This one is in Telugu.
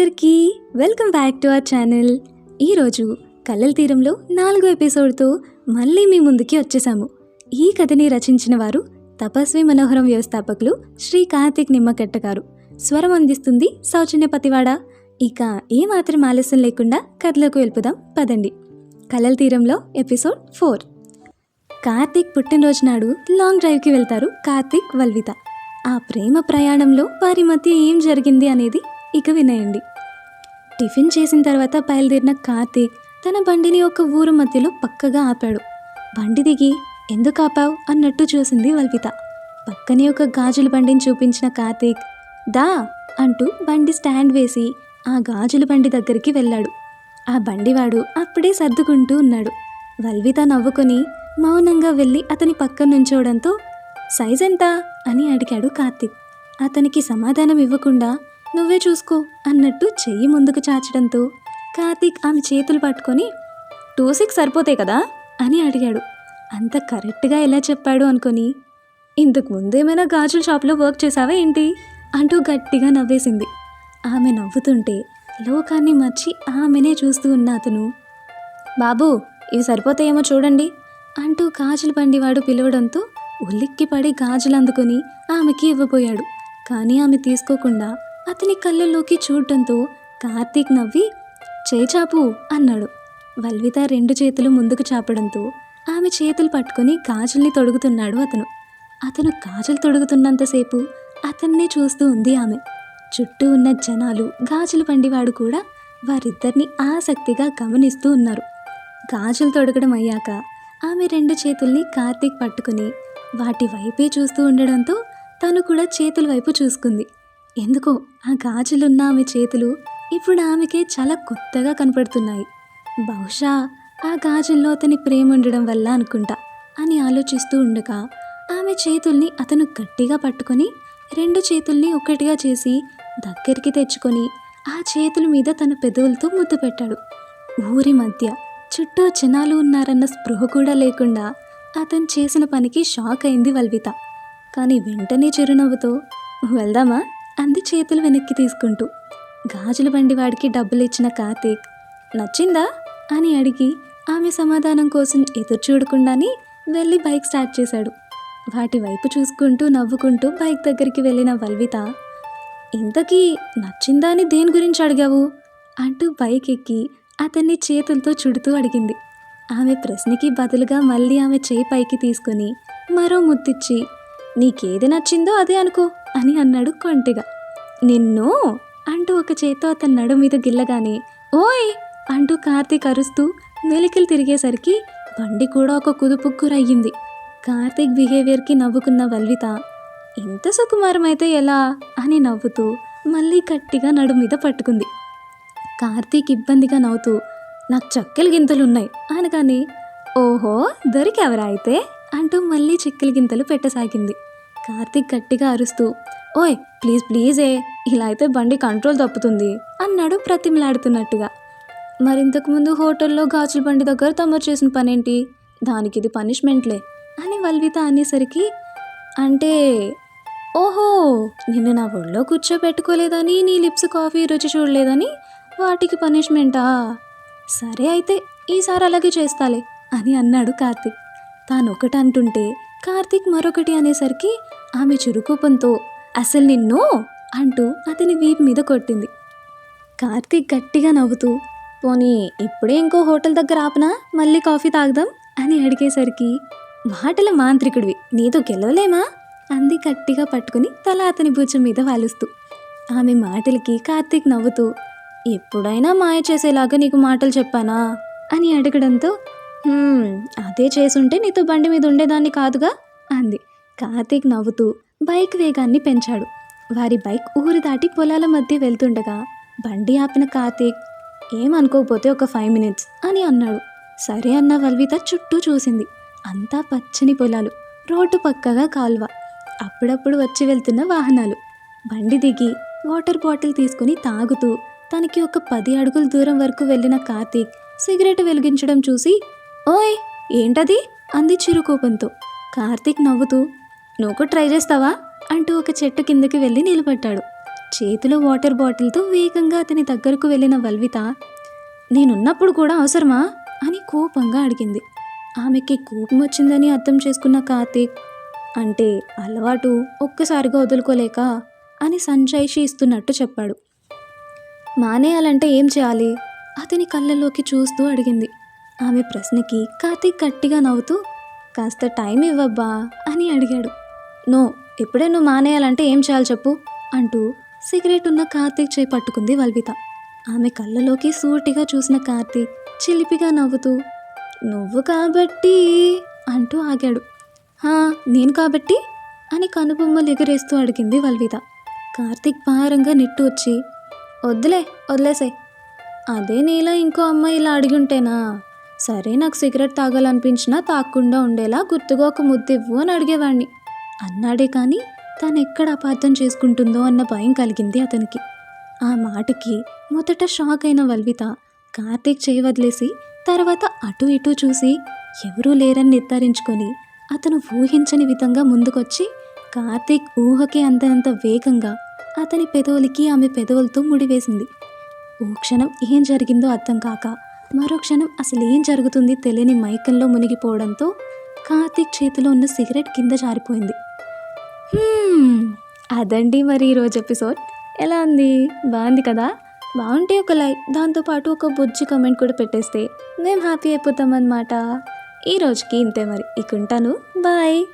అందరికీ welcome back to our channel. ఈరోజు కలల తీరంలో నాలుగో ఎపిసోడ్తో మళ్ళీ మీ ముందుకి వచ్చేసాము. ఈ కథని రచించిన వారు తపస్వి మనోహరం వ్యవస్థాపకులు శ్రీ కార్తిక్ నిమ్మకట్ట గారు. స్వరం అందిస్తుంది సౌజన్య పతివాడ. ఇక ఏమాత్రం ఆలస్యం లేకుండా కథలోకి వెళ్ళిపోదాం పదండి. కలల తీరంలో ఎపిసోడ్ ఫోర్. కార్తీక్ పుట్టినరోజు నాడు లాంగ్ డ్రైవ్కి వెళ్తారు కార్తీక్ వల్విత. ఆ ప్రేమ ప్రయాణంలో వారి మధ్య ఏం జరిగింది అనేది ఇక వినేయండి టిఫిన్ చేసిన తర్వాత బయలుదేరిన కార్తీక్ తన బండిని ఒక ఊరు మధ్యలో పక్కగా ఆపాడు. బండి దిగి ఎందుకు ఆపావు? అన్నట్టు చూసింది వల్విత పక్కనే ఒక గాజుల బండిని చూపించిన కార్తీక్ దా అంటూ బండి స్టాండ్ వేసి ఆ గాజుల బండి దగ్గరికి వెళ్ళాడు. ఆ బండివాడు అప్పుడే సర్దుకుంటూ ఉన్నాడు. వల్విత నవ్వుకొని మౌనంగా వెళ్ళి అతని పక్కన నుంచోవడంతో సైజ్ ఎంత అని అడిగాడు కార్తీక్. అతనికి సమాధానం ఇవ్వకుండా నువ్వే చూసుకో అన్నట్టు చెయ్యి ముందుకు చాచడంతో కార్తీక్ ఆమె చేతులు పట్టుకొని టూ సిక్స్ సరిపోతాయి కదా? అని అడిగాడు. అంత కరెక్ట్గా ఎలా చెప్పాడు అనుకొని ఇంతకు ముందేమైనా గాజుల షాప్లో వర్క్ చేసావా ఏంటి? అంటూ గట్టిగా నవ్వేసింది. ఆమె నవ్వుతుంటే లోకాన్ని మర్చి ఆమెనే చూస్తూ ఉన్న అతను బాబు ఇవి సరిపోతాయేమో చూడండి అంటూ గాజుల బండివాడు పిలవడంతో ఉలిక్కిపడి గాజులు అందుకొని ఆమెకి ఇవ్వబోయాడు. కానీ ఆమె తీసుకోకుండా అతని కళ్ళల్లోకి చూడటంతో కార్తీక్ నవ్వి చేచాపు అన్నాడు. వల్విత రెండు చేతులు ముందుకు చాపడంతో ఆమె చేతులు పట్టుకొని గాజుల్ని తొడుగుతున్నాడు అతను. అతను గాజులు తొడుగుతున్నంతసేపు అతన్నే చూస్తూ ఉంది ఆమె. చుట్టూ ఉన్న జనాలు గాజులు పండివాడు కూడా వారిద్దరిని ఆసక్తిగా గమనిస్తూ ఉన్నారు. గాజులు తొడగడం అయ్యాక ఆమె రెండు చేతుల్ని కార్తీక్ పట్టుకుని వాటి వైపే చూస్తూ ఉండడంతో తను కూడా చేతుల వైపు చూసుకుంది. ఎందుకో ఆ గాజులున్న ఆమె చేతులు ఇప్పుడు ఆమెకే చాలా కొత్తగా కనపడుతున్నాయి. బహుశా ఆ గాజుల్లో అతని ప్రేమ ఉండడం వల్ల అనుకుంటా అని ఆలోచిస్తూ ఉండగా ఆమె చేతుల్ని అతను గట్టిగా పట్టుకొని రెండు చేతుల్ని ఒకటిగా చేసి దగ్గరికి తెచ్చుకొని ఆ చేతుల మీద తన పెదవులతో ముద్దు పెట్టాడు. ఊరి మధ్య చుట్టూ జనాలు ఉన్నారన్న స్పృహ కూడా లేకుండా అతను చేసిన పనికి షాక్ అయింది వల్విత. కానీ వెంటనే చిరునవ్వుతో వెళ్దామా? అంది చేతులు వెనక్కి తీసుకుంటూ. గాజుల బండి వాడికి డబ్బులు ఇచ్చిన కార్తీక్ నచ్చిందా? అని అడిగి ఆమె సమాధానం కోసం ఎదురు చూడకుండానే వెళ్ళి బైక్ స్టార్ట్ చేశాడు. వాటి వైపు చూసుకుంటూ నవ్వుకుంటూ బైక్ దగ్గరికి వెళ్ళిన వల్విత ఇంతకీ నచ్చిందా అని దేని గురించి అడిగావు? అంటూ బైక్ ఎక్కి అతన్ని చేతులతో చుడుతూ అడిగింది. ఆమె ప్రశ్నకి బదులుగా మళ్ళీ ఆమె చేయి పైకి తీసుకొని మరో ముద్దిచ్చి నీకేది నచ్చిందో అదే అనుకో అని అన్నాడు కొంటిగా నిన్ను అంటూ ఒక చేత్తో అతని నడు మీద గిల్లగానే ఓయ్ అంటూ కార్తీక్ అరుస్తూ మెలికలు తిరిగేసరికి బండి కూడా ఒక కుదుపుక్కురయ్యింది కార్తీక్ బిహేవియర్కి నవ్వుకున్న వల్విత ఇంత సుకుమారమైతే ఎలా? అని నవ్వుతూ మళ్ళీ గట్టిగా నడు మీద పట్టుకుంది. కార్తీక్ ఇబ్బందిగా నవ్వుతూ నాకు చక్కెలు గింతలు ఉన్నాయి అనగానే ఓహో దొరికెవరా అయితే? అంటూ మళ్ళీ చిక్కల గింతలు పెట్టసాగింది. కార్తీక్ గట్టిగా అరుస్తూ ఓయ్ ప్లీజ్ ప్లీజే ఇలా అయితే బండి కంట్రోల్ తప్పుతుంది అన్నాడు ప్రతిమలాడుతున్నట్టుగా. మరింతకు ముందు హోటల్లో గాజుల బండి దగ్గర తమరు చేసిన పనేంటి? దానికి ఇది పనిష్మెంట్లే అని వల్విత అనేసరికి అంటే ఓహో నిన్ను నా ఒళ్ళో కూర్చోబెట్టుకోలేదని నీ లిప్స్ కాఫీ రుచి చూడలేదని వాటికి పనిష్మెంటా? సరే అయితే ఈసారి అలాగే చేస్తాలే అని అన్నాడు కార్తిక్. తానొకటి అంటుంటే కార్తీక్ మరొకటి అనేసరికి ఆమె చురుకోపంతో అసలు నిన్ను? అంటూ అతని వీపు మీద కొట్టింది. కార్తిక్ గట్టిగా నవ్వుతూ పోనీ ఇప్పుడే ఇంకో హోటల్ దగ్గర ఆపనా? మళ్ళీ కాఫీ తాగుదాం? అని అడిగేసరికి మాటల మాంత్రికుడివి నీతో గెలవలేమా? అంది గట్టిగా పట్టుకుని తల అతని భుజం మీద వాలుస్తూ. ఆమె మాటలకి కార్తీక్ నవ్వుతూ ఎప్పుడైనా మాయ చేసేలాగా నీకు మాటలు చెప్పానా? అని అడగడంతో అదే చేసుంటే నీతో బండి మీద ఉండేదాన్ని కాదుగా? అంది. కార్తీక్ నవ్వుతూ బైక్ వేగాన్ని పెంచాడు. వారి బైక్ ఊరు దాటి పొలాల మధ్య వెళ్తుండగా బండి ఆపిన కార్తీక్ ఏమనుకోకపోతే ఒక ఫైవ్ మినిట్స్ అని అన్నాడు. సరే అన్న వల్విత చుట్టూ చూసింది. అంతా పచ్చని పొలాలు రోడ్డు పక్కగా కాల్వ. అప్పుడప్పుడు వచ్చి వెళ్తున్న వాహనాలు. బండి దిగి వాటర్ బాటిల్ తీసుకుని తాగుతూ తనకి ఒక పది అడుగుల దూరం వరకు వెళ్ళిన కార్తీక్ సిగరెట్ వెలిగించడం చూసి ఓయ్ ఏంటది? అంది చిరుకోపంతో కార్తీక్ నవ్వుతూ నువ్వు కూడా ట్రై చేస్తావా? అంటూ ఒక చెట్టు కిందకి వెళ్ళి నిలబడ్డాడు. చేతిలో వాటర్ బాటిల్తో వేగంగా అతని దగ్గరకు వెళ్ళిన వల్విత నేనున్నప్పుడు కూడా అవసరమా? అని కోపంగా అడిగింది. ఆమెకి కోపం వచ్చిందని అర్థం చేసుకున్న కార్తీక్ అంటే అలవాటు ఒక్కసారిగా వదులుకోలేక అని సంజాయిషి ఇస్తున్నట్టు చెప్పాడు. మానేయాలంటే ఏం చేయాలి? అతని కళ్ళలోకి చూస్తూ అడిగింది. ఆమె ప్రశ్నకి కార్తీక్ గట్టిగా నవ్వుతూ కాస్త టైం ఇవ్వబ్బా అని అడిగాడు. నో ఎప్పుడే నువ్వు మానేయాలంటే ఏం చేయాలి చెప్పు అంటూ సిగరెట్ ఉన్న కార్తీక్ చేయి పట్టుకుంది వల్విత. ఆమె కళ్ళలోకి సూటిగా చూసిన కార్తీక్ చిలిపిగా నవ్వుతూ నువ్వు కాబట్టి అంటూ ఆగాడు. హా నేను కాబట్టి అని కనుబొమ్మలు ఎగరేస్తూ అడిగింది వల్విత. కార్తీక్ భారంగా నిట్టు వచ్చి వద్దులే వదిలేసే అదే నీలో ఇంకో అమ్మాయి ఇలా అడిగి ఉంటేనా సరే నాకు సిగరెట్ తాగాలనిపించినా తాగకుండా ఉండేలా గుర్తుగా ఒక ముద్దు ఇవ్వు అని అడిగేవాణ్ణి. అన్నాడే కానీ తను ఎక్కడ అపార్థం చేసుకుంటుందో అన్న భయం కలిగింది అతనికి. ఆ మాటకి మొదట షాక్ అయిన వల్విత కార్తీక్ చేయి వదిలేసి తర్వాత అటు ఇటు చూసి ఎవరూ లేరని నిర్ధారించుకొని అతను ఊహించని విధంగా ముందుకొచ్చి కార్తీక్ ఊహకి అందనంత వేగంగా అతని పెదవులకి ఆమె పెదవులతో ముడివేసింది. ఓ క్షణం ఏం జరిగిందో అర్థం కాక మరో క్షణం అసలు ఏం జరుగుతుంది తెలియని మైకంలో మునిగిపోవడంతో కార్తీక్ చేతిలో ఉన్న సిగరెట్ కింద జారిపోయింది. అదండి మరి ఈరోజు ఎపిసోడ్. ఎలా ఉంది? బాగుంది కదా? బాగుంటే ఒక లైక్ దాంతోపాటు ఒక బుజ్జి కమెంట్ కూడా పెట్టేస్తే మేము హ్యాపీ అయిపోతాం అన్నమాట. ఈ రోజుకి ఇంతే మరి. ఇక ఉంటాను. బాయ్.